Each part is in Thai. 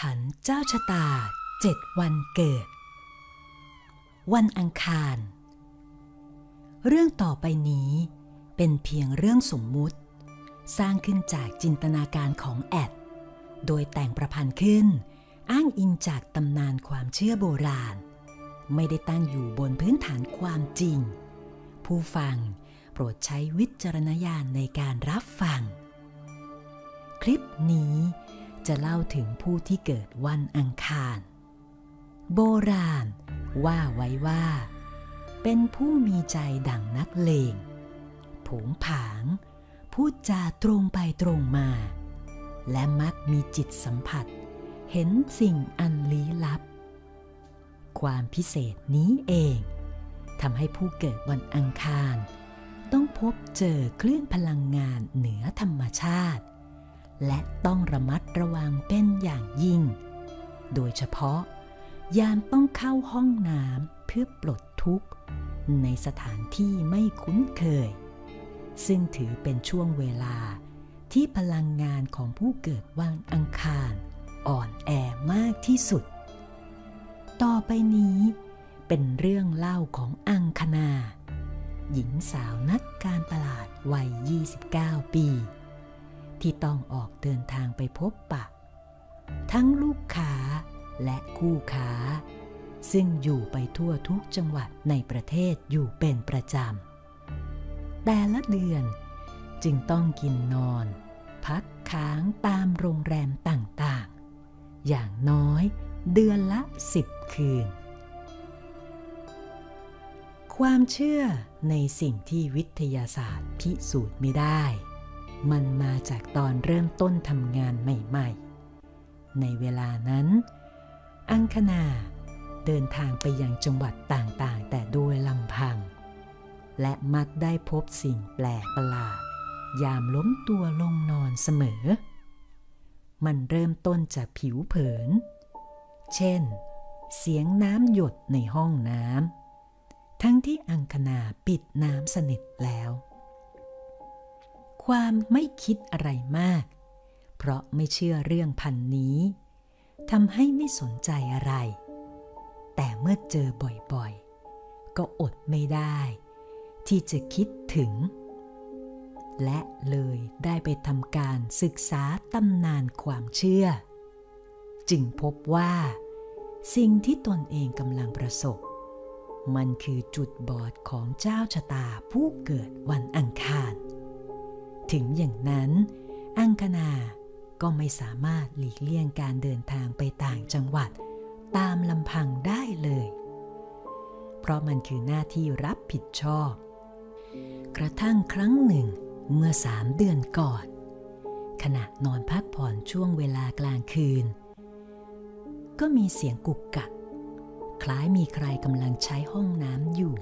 ถรรพ์เจ้าชะตาเจ็ดวันเกิด วันอังคาร เรื่องต่อไปนี้เป็นเพียงเรื่องสมมุติ สร้างขึ้นจากจินตนาการของแอด โดยแต่งประพันธ์ขึ้น อ้างอิงจากตำนานความเชื่อโบราณ ไม่ได้ตั้งอยู่บนพื้นฐานความจริง ผู้ฟังโปรดใช้วิจารณญาณในการรับฟัง คลิปนี้ จะเล่าถึงผู้ที่เกิดวันอังคาร โบราณ ว่าไว้ว่า เป็นผู้มีใจดังนักเลง ผงผาง พูดจาตรงไปตรงมา และมักมีจิตสัมผัส เห็นสิ่งอันลี้ลับ ความพิเศษนี้เองทำให้ผู้เกิดวันอังคาร ต้องพบเจอคลื่นพลังงานเหนือธรรมชาติ และต้องระมัดระวังเป็นอย่างยิ่ง โดยเฉพาะ ยามต้องเข้าห้องน้ำเพื่อปลดทุกข์ ในสถานที่ไม่คุ้นเคย ซึ่งถือเป็นช่วงเวลาที่พลังงานของผู้เกิดวันอังคาร อ่อนแอมากที่สุด ต่อไปนี้เป็นเรื่องเล่าของอังคณา หญิงสาวนักการตลาดวัย 29 ปี ที่ต้องออกเดินทางไปพบปะ ทั้งลูกค้าและคู่ค้า ซึ่งอยู่ไปทั่วทุกจังหวัดในประเทศอยู่เป็นประจำ แต่ละเดือนจึงต้องกินนอน พักค้างตามโรงแรมต่างๆ อย่างน้อยเดือนละสิบคืน ความเชื่อในสิ่งที่วิทยาศาสตร์พิสูจน์ไม่ได้ มันมาจากตอนเริ่มต้นทำงานใหม่ๆ ในเวลานั้น อังคณาเดินทางไปยังจังหวัดต่างๆ แต่โดยลำพัง และมักได้พบสิ่งแปลกประหลาด ยามล้มตัวลงนอนเสมอ มันเริ่มต้นจากผิวเผิน เช่น เสียงน้ำหยดในห้องน้ำ ทั้งที่อังคณาปิดน้ำสนิทแล้ว ความไม่คิดอะไรมาก เพราะไม่เชื่อเรื่องพันนี้ทำให้ไม่สนใจอะไร แต่เมื่อเจอบ่อยๆ ก็อดไม่ได้ ที่จะคิดถึง และเลยได้ไปทำการศึกษาตำนานความเชื่อ จึงพบว่า สิ่งที่ตนเองกำลังประสบ มันคือจุดบอดของเจ้าชะตาผู้เกิดวันอังคาร ถึงอย่างนั้น อังคณาก็ไม่สามารถหลีกเลี่ยงการเดินทางไปต่างจังหวัด ตามลำพังได้เลย เพราะมันคือหน้าที่รับผิดชอบ กระทั่งครั้งหนึ่งเมื่อสามเดือนก่อน ขณะนอนพักผ่อนช่วงเวลากลางคืน ก็มีเสียงกุกกักคล้ายมีใครกำลังใช้ห้องน้ำอยู่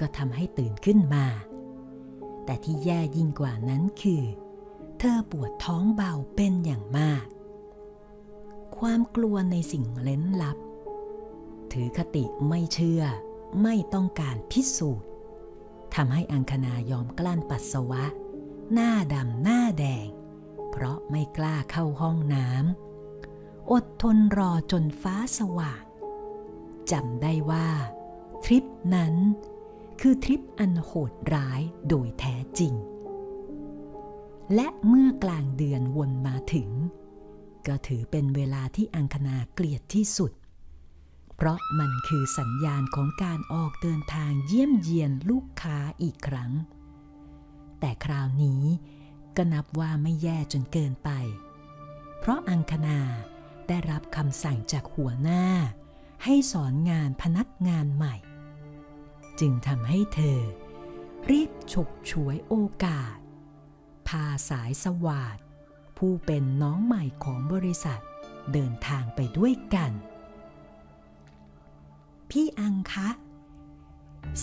ก็ทำให้ตื่นขึ้นมา แต่ที่แย่ยิ่งกว่านั้นคือ เธอปวดท้องเบาเป็นอย่างมาก ความกลัวในสิ่งเล้นลับ ถือคติไม่เชื่อไม่ต้องการพิสูจน์ทำให้อังคณายอมกลั้นปัสสาวะ หน้าดำหน้าแดง เพราะไม่กล้าเข้าห้องน้ำอดทนรอจนฟ้าสว่างจำได้ว่า ทริปนั้น คือทริปอันโหดร้ายโดยแท้จริง และเมื่อกลางเดือนวนมาถึง ก็ถือเป็นเวลาที่อังคณาเกลียดที่สุด เพราะมันคือสัญญาณของการออกเดินทางเยี่ยมเยียนลูกค้าอีกครั้ง แต่คราวนี้ก็นับว่าไม่แย่จนเกินไป เพราะอังคณาได้รับคำสั่งจากหัวหน้า ให้สอนงานพนักงานใหม่ จึงทำให้เธอ รีบฉกฉวยโอกาส พาสายสวาดผู้เป็นน้องใหม่ของบริษัทเดินทางไปด้วยกัน พี่อังคะ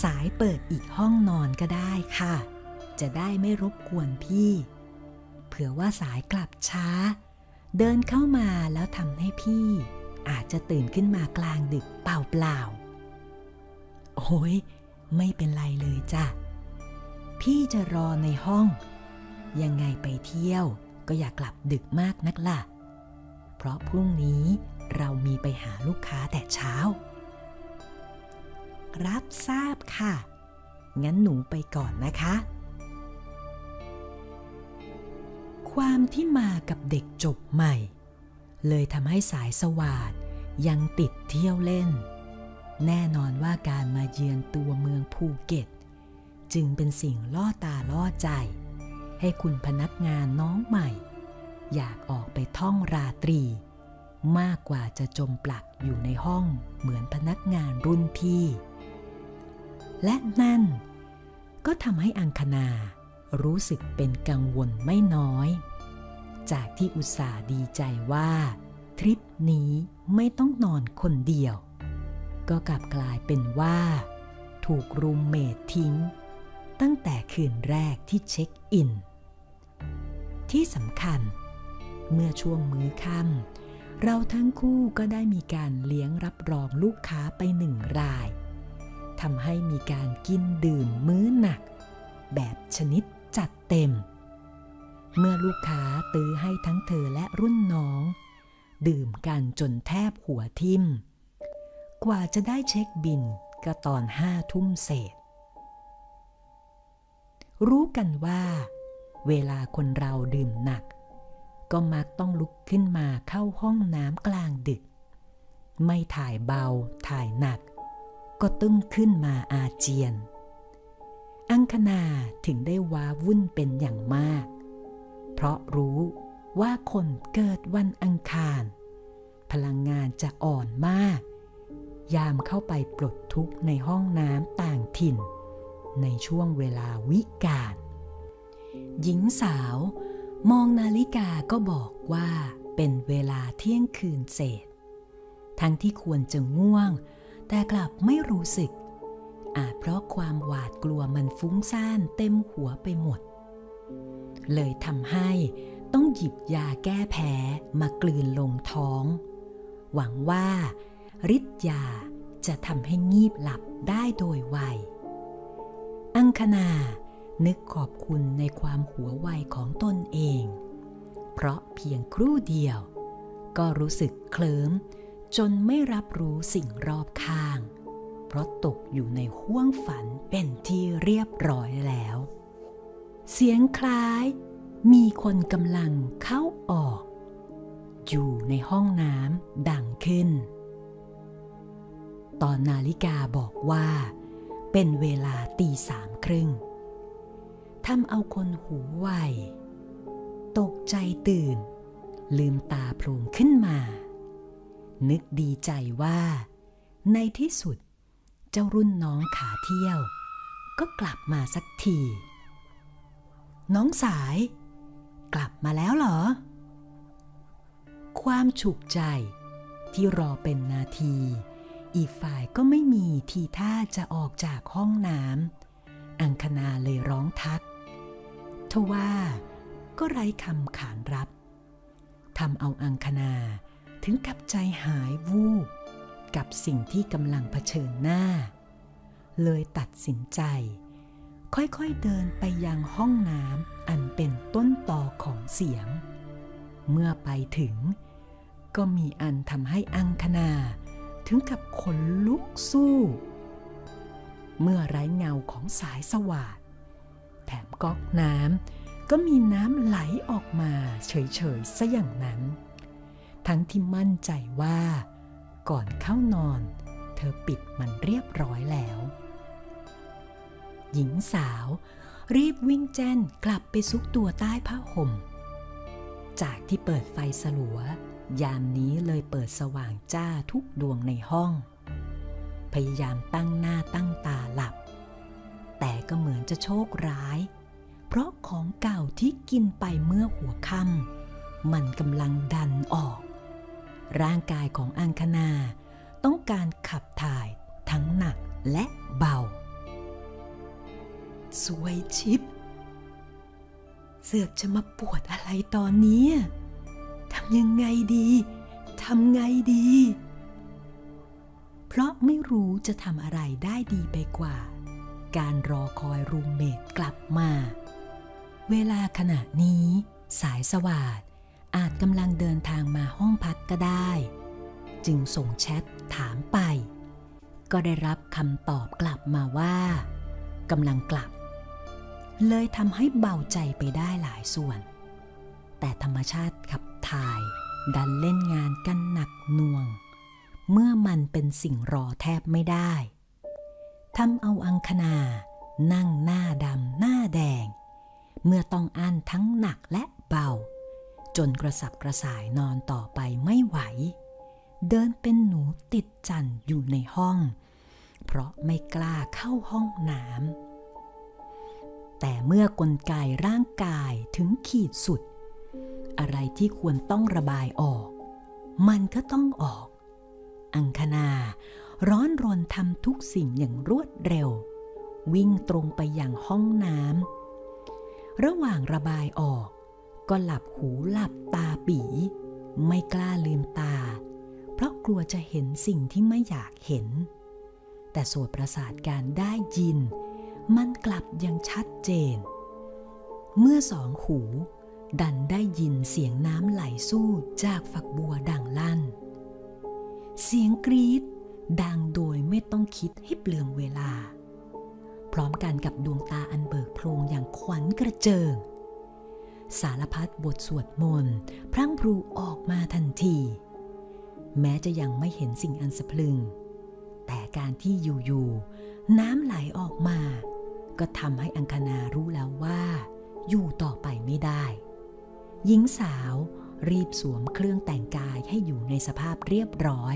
สายเปิดอีกห้องนอนก็ได้ค่ะ จะได้ไม่รบกวนพี่ เผื่อว่าสายกลับช้า เดินเข้ามาแล้วทำให้พี่ อาจจะตื่นขึ้นมากลางดึกเปล่าๆโอ้ย ไม่เป็นไรเลยจ้ะ พี่จะรอในห้อง ยังไงไปเที่ยวก็อย่ากลับดึกมากนักล่ะ เพราะพรุ่งนี้เรามีไปหาลูกค้าแต่เช้า รับทราบค่ะ งั้นหนูไปก่อนนะคะ ความที่มากับเด็กจบใหม่ เลยทำให้สายสวาดยังติดเที่ยวเล่น แน่นอนว่าการมาเยือนตัวเมืองภูเก็ต จึงเป็นสิ่งล่อตาล่อใจ ให้คุณพนักงานน้องใหม่ อยากออกไปท่องราตรี มากกว่าจะจมปลักอยู่ในห้องเหมือนพนักงานรุ่นพี่ และนั่น ก็ทำให้อังคณารู้สึกเป็นกังวลไม่น้อย จากที่อุตส่าห์ดีใจว่า ทริปนี้ไม่ต้องนอนคนเดียว ก็กลับกลายเป็นว่า ถูกรูมเมททิ้ง ตั้งแต่คืนแรกที่เช็คอิน ที่สำคัญ เมื่อช่วงมื้อค่ำเราทั้งคู่ก็ได้มีการเลี้ยงรับรองลูกค้าไปหนึ่งรายทำให้มีการกินดื่มมื้อหนัก แบบชนิดจัดเต็ม เมื่อลูกค้าตื้อให้ทั้งเธอและรุ่นน้อง ดื่มกันจนแทบหัวทิ่ม กว่าจะได้เช็คบินก็ตอนห้าทุ่มเศษ รู้กันว่า เวลาคนเราดื่มหนัก ก็มักต้องลุกขึ้นมาเข้าห้องน้ำกลางดึก ไม่ถ่ายเบาถ่ายหนัก ก็ตึ้งขึ้นมาอาเจียน อังคณาถึงได้ว้าวุ่นเป็นอย่างมาก เพราะรู้ว่าคนเกิดวันอังคาร พลังงานจะอ่อนมาก ยามเข้าไปปลดทุกข์ในห้องน้ำต่างถิ่น ในช่วงเวลาวิกาลหญิงสาว มองนาฬิกาก็บอกว่าเป็นเวลาเที่ยงคืนเศษ ทั้งที่ควรจะง่วง แต่กลับไม่รู้สึก อาจเพราะความหวาดกลัวมันฟุ้งซ่านเต็มหัวไปหมด เลยทำให้ต้องหยิบยาแก้แพ้มากลืนลงท้อง หวังว่า ฤทธิ์ยาจะทำให้งีบหลับได้โดยไว อังคณา นึกขอบคุณในความหัวไวของตนเอง เพราะเพียงครู่เดียว ก็รู้สึกเคลิ้มจนไม่รับรู้สิ่งรอบข้าง เพราะตกอยู่ในห้วงฝันเป็นที่เรียบร้อยแล้ว เสียงคล้ายมีคนกำลังเข้าออก อยู่ในห้องน้ำดังขึ้น ตอนนาฬิกาบอกว่า เป็นเวลาตีสามครึ่งทำเอาคนหูไวตกใจตื่น ลืมตาโพลงขึ้นมา นึกดีใจว่า ในที่สุด เจ้ารุ่นน้องขาเที่ยว ก็กลับมาสักที น้องสาย กลับมาแล้วเหรอ ความฉุกใจที่รอเป็นนาที อีกฝ่ายก็ไม่มีทีท่าจะออกจากห้องน้ำอังคณาเลยร้องทัก ทว่าก็ไร้คำขานรับทำเอาอังคณาถึงกับใจหายวูบกับสิ่งที่กำลังเผชิญหน้า เลยตัดสินใจ ค่อยๆเดินไปยังห้องน้ำอันเป็นต้นตอของเสียง เมื่อไปถึง ก็มีอันทำให้อังคณา ถึงกับขนลุกสู้ เมื่อไร้เงาของสายสว่างแถมก๊อกน้ำก็มีน้ำไหลออกมาเฉยๆซะอย่างนั้น ทั้งที่มั่นใจว่า ก่อนเข้านอน เธอปิดมันเรียบร้อยแล้ว หญิงสาวรีบวิ่งแจ้นกลับไปซุกตัวใต้ผ้าห่ม จากที่เปิดไฟสลัว ยามนี้เลยเปิดสว่างจ้าทุกดวงในห้อง พยายามตั้งหน้าตั้งตาหลับ แต่ก็เหมือนจะโชคร้าย เพราะของเก่าที่กินไปเมื่อหัวค่ำมันกำลังดันออก ร่างกายของอังคณาต้องการขับถ่ายทั้งหนักและเบา สวยชิปเสือกจะมาปวดอะไรตอนนี้ ยังไงดีทำไงดี เพราะไม่รู้จะทำอะไรได้ดีไปกว่า การรอคอยรูมเมทกลับมา เวลาขณะนี้ สายสวาดอาจกำลังเดินทางมาห้องพักก็ได้ จึงส่งแชทถามไป ก็ได้รับคำตอบกลับมาว่ากำลังกลับ เลยทำให้เบาใจไปได้หลายส่วน แต่ธรรมชาติขับ ถ่าย ดันเล่นงานกันหนักหน่วง เมื่อมันเป็นสิ่งรอแทบไม่ได้ทำเอาอังคณา นั่งหน้าดำหน้าแดง เมื่อต้องอั้นทั้งหนักและเบา จนกระสับกระส่ายนอนต่อไปไม่ไหว เดินเป็นหนูติดจันอยู่ในห้อง เพราะไม่กล้าเข้าห้องน้ำแต่เมื่อกลไกร่างกายถึงขีดสุด อะไรที่ควรต้องระบายออก มันก็ต้องออก อังคณาร้อนรนทำทุกสิ่งอย่างรวดเร็ว วิ่งตรงไปอยังห้องน้ำระหว่างระบายออก ก็หลับหูหลับตาปี ไม่กล้าลืมตา เพราะกลัวจะเห็นสิ่งที่ไม่อยากเห็น แต่โสตประสาทการได้ยิน มันกลับยังชัดเจน เมื่อสองหู ดันได้ยินเสียงน้ำไหลสู้จากฝักบัวดังลั่น เสียงกรีดดังโดยไม่ต้องคิดให้เปลืองเวลา พร้อมกันกับดวงตาอันเบิกโพรงอย่างขวัญกระเจิง สารพัดบทสวดมนต์พรั่งพรูออกมาทันที แม้จะยังไม่เห็นสิ่งอันสะพรึง แต่การที่อยู่ๆน้ำไหลออกมา ก็ทำให้อังคณารู้แล้วว่า อยู่ต่อไปไม่ได้ หญิงสาวรีบสวมเครื่องแต่งกายให้อยู่ในสภาพเรียบร้อย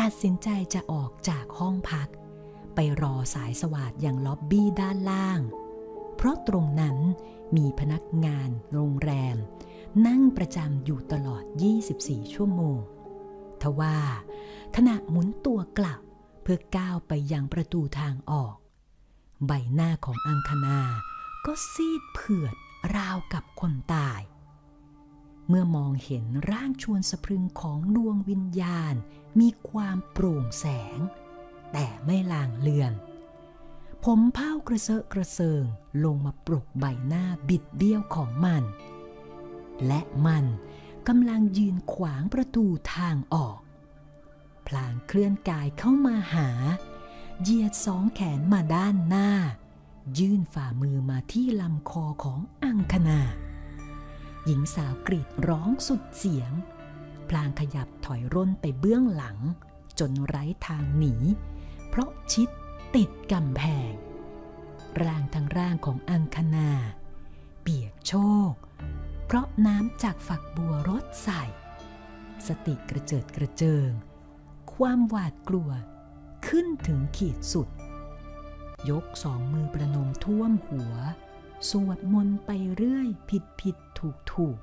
ตัดสินใจจะออกจากห้องพัก ไปรอสายสวัสดอย่างล็อบบี้ด้านล่าง เพราะตรงนั้นมีพนักงานโรงแรม นั่งประจำอยู่ตลอด 24 ชั่วโมง ทว่าขณะหมุนตัวกลับเพื่อก้าวไปยังประตูทางออก ใบหน้าของอังคณาก็ซีดเผือดราวกับคนตาย เมื่อมองเห็นร่างชวนสะพรึงของดวงวิญญาณ มีความโปร่งแสง แต่ไม่ลางเลือน ผมเผ้ากระเซาะกระเซิงลงมาปลุกใบหน้าบิดเบี้ยวของมัน และมันกำลังยืนขวางประตูทางออก พลางเคลื่อนกายเข้ามาหาเหยียดสองแขนมาด้านหน้า ยื่นฝ่ามือมาที่ลำคอของอังคณา หญิงสาวกรีดร้องสุดเสียง พลางขยับถอยร่นไปเบื้องหลัง จนไร้ทางหนี เพราะชิดติดกำแพง ร่างทั้งร่างของอังคณา เปียกโชก เพราะน้ำจากฝักบัวรดใส่ สติกระเจิดกระเจิง ความหวาดกลัวขึ้นถึงขีดสุด ยกสองมือประนมท่วมหัว สวดมนต์ไปเรื่อยผิดผิด ถูกถูก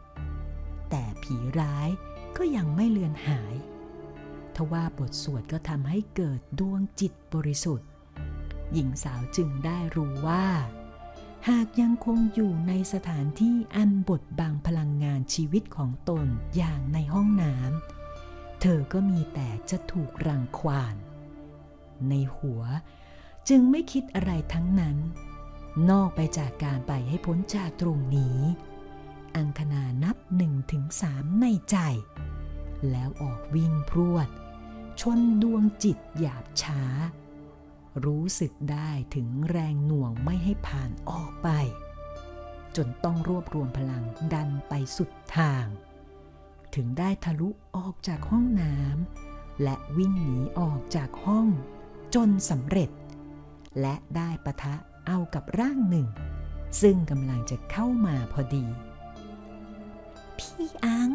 แต่ผีร้ายก็ยังไม่เลือนหาย ทว่าบทสวดก็ทำให้เกิดดวงจิตบริสุทธิ์ หญิงสาวจึงได้รู้ว่า หากยังคงอยู่ในสถานที่อันบดบังพลังงานชีวิตของตนอย่างในห้องน้ำ เธอก็มีแต่จะถูกรังควาน ในหัวจึงไม่คิดอะไรทั้งนั้น นอกไปจากการไปให้พ้นจากตรงนี้ อังคณานับหนึ่งถึงสามในใจ แล้วออกวิ่งพรวด ชนดวงจิตหยาบช้า รู้สึกได้ถึงแรงหน่วงไม่ให้ผ่านออกไป จนต้องรวบรวมพลังดันไปสุดทาง ถึงได้ทะลุออกจากห้องน้ำและวิ่งหนีออกจากห้อง จนสำเร็จ และได้ปะทะเอากับร่างหนึ่งซึ่งกำลังจะเข้ามาพอดี พี่อัง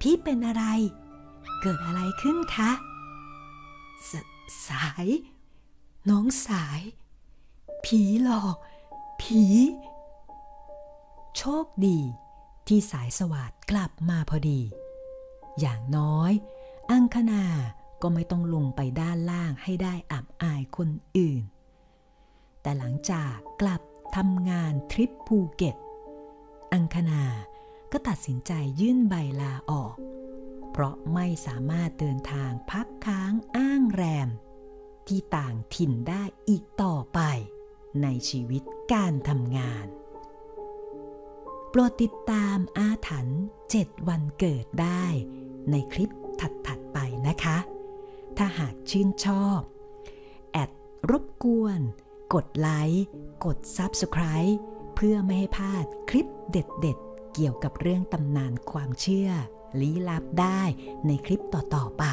พี่เป็นอะไร เกิดอะไรขึ้นคะสสาย น้องสาย ผีหลอก ผี โชคดี ที่สายสวัสดกลับมาพอดี อย่างน้อย อังคณาก็ไม่ต้องลงไปด้านล่างให้ได้อับอายคนอื่น แต่หลังจากกลับทำงานทริปภูเก็ต อังคณา ก็ตัดสินใจยื่นใบลาออก เพราะไม่สามารถเดินทางพักค้างอ้างแรม ที่ต่างถิ่นได้อีกต่อไป ในชีวิตการทำงานโปรดติดตามอาถรรพ์7วันเกิดได้ในคลิปถัดๆไปนะคะ ถ้าหากชื่นชอบ แอดรบกวน กดไลค์ กด Subscribe เพื่อไม่ให้พลาดคลิปเด็ดๆ เกี่ยวกับเรื่องตำนานความเชื่อลี้ลับได้ในคลิปต่อ ๆ ไป